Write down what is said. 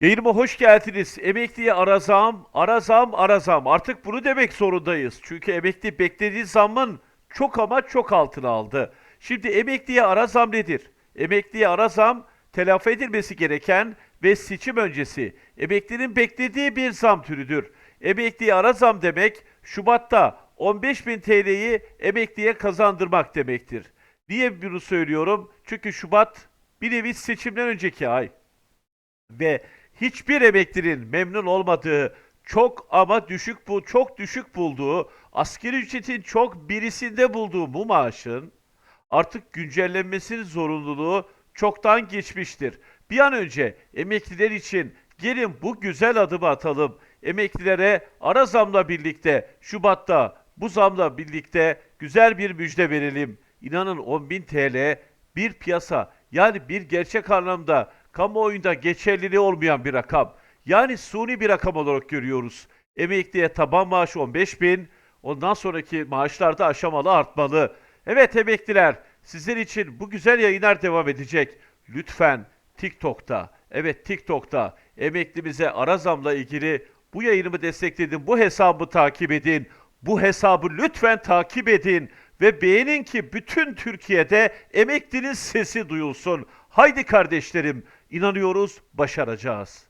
Yayınıma hoş geldiniz. Emekliye ara zam, ara zam, ara zam. Artık bunu demek zorundayız. Çünkü emekli beklediği zammın çok ama çok altına aldı. Şimdi emekliye ara zam nedir? Emekliye ara zam telafi edilmesi gereken ve seçim öncesi emeklinin beklediği bir zam türüdür. Emekliye ara zam demek Şubat'ta 15.000 TL'yi emekliye kazandırmak demektir. Niye bunu söylüyorum? Çünkü Şubat bir nevi seçimden önceki ay ve hiçbir emeklinin memnun olmadığı, çok ama düşük bu çok düşük bulduğu, asgari ücretin çok birisinde bulduğu bu maaşın artık güncellenmesinin zorunluluğu çoktan geçmiştir. Bir an önce emekliler için gelin bu güzel adımı atalım. Emeklilere ara zamla birlikte Şubat'ta bu zamla birlikte güzel bir müjde verelim. İnanın 10.000 TL bir piyasa yani bir gerçek anlamda kamuoyunda geçerliliği olmayan bir rakam. Yani suni bir rakam olarak görüyoruz. Emekliye taban maaş 15 bin, ondan sonraki maaşlar da aşamalı artmalı. Evet emekliler, sizler için bu güzel yayınlar devam edecek. Lütfen TikTok'ta, evet TikTok'ta emeklimize ara zamla ilgili bu yayınımı destekledim. Bu hesabı takip edin. Bu hesabı lütfen takip edin ve beğenin ki bütün Türkiye'de emeklinin sesi duyulsun. Haydi kardeşlerim, inanıyoruz, başaracağız.